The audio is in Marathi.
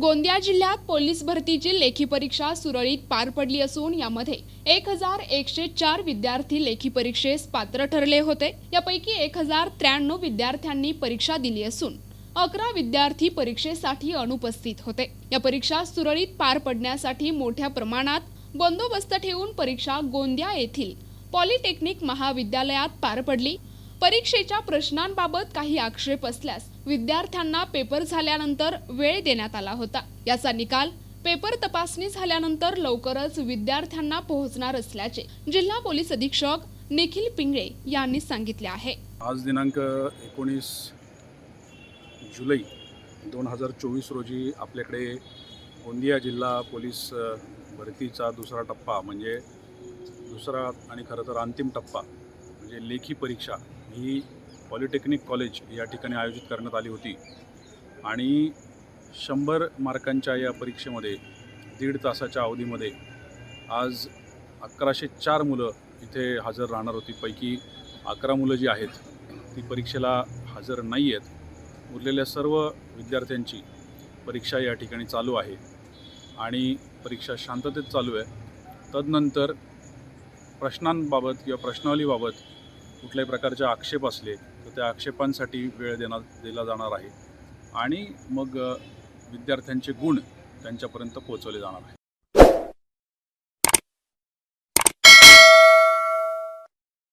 गोंदिया जिल्ह्यात पोलीस भरतीची लेखी परीक्षा सुरळीत पार पडली असून यामध्ये एक हजार एकशे चार विद्यार्थी लेखी परीक्षेस पात्र ठरले होते. यापैकी एक हजार त्र्याण्णव विद्यार्थ्यांनी परीक्षा दिली असून अकरा विद्यार्थी परीक्षेसाठी अनुपस्थित होते. या परीक्षा सुरळीत पार पडण्यासाठी मोठ्या प्रमाणात बंदोबस्त ठेवून परीक्षा गोंदिया येथील पॉलिटेक्निक महाविद्यालयात पार पडली. परीक्षेच्या प्रश्नांबाबत काही आक्षेप असल्यास विद्यार्थ्यांना पेपर झाल्यानंतर वेळ देण्यात आला होता. याचा निकाल पेपर तपासणी झाल्यानंतर लवकरच विद्यार्थ्यांना पोहोचणार असल्याचे जिल्हा पोलीस अधीक्षक निखिल पिंगळे यांनी सांगितले आहे. आज दिनांक एकोणीस जुलै दोन हजार चोवीस रोजी आपल्याकडे गोंदिया जिल्हा पोलीस भरतीचा दुसरा टप्पा म्हणजे दुसरा आणि खरं तर अंतिम टप्पा म्हणजे लेखी परीक्षा ही पॉलिटेक्निक कॉलेज या ठिकाणी आयोजित करण्यात आली होती. आणि शंभर मार्कांच्या या परीक्षेमध्ये दीड तासाच्या अवधीमध्ये आज अकराशे चार मुलं इथे हजर राहणार होती. पैकी अकरा मुलं जी आहेत ती परीक्षेला हजर नाही आहेत. उरलेल्या सर्व विद्यार्थ्यांची परीक्षा या ठिकाणी चालू आहे. आणि परीक्षा शांततेत चालू आहे. तदनंतर प्रश्नांबाबत किंवा प्रश्नावलीबाबत कुठल्याही प्रकारचे आक्षेप असले तर त्या आक्षेपांसाठी वेळ देणार दिला जाणार आहे. आणि मग विद्यार्थ्यांचे गुण त्यांच्यापर्यंत पोहोचवले जाणार आहे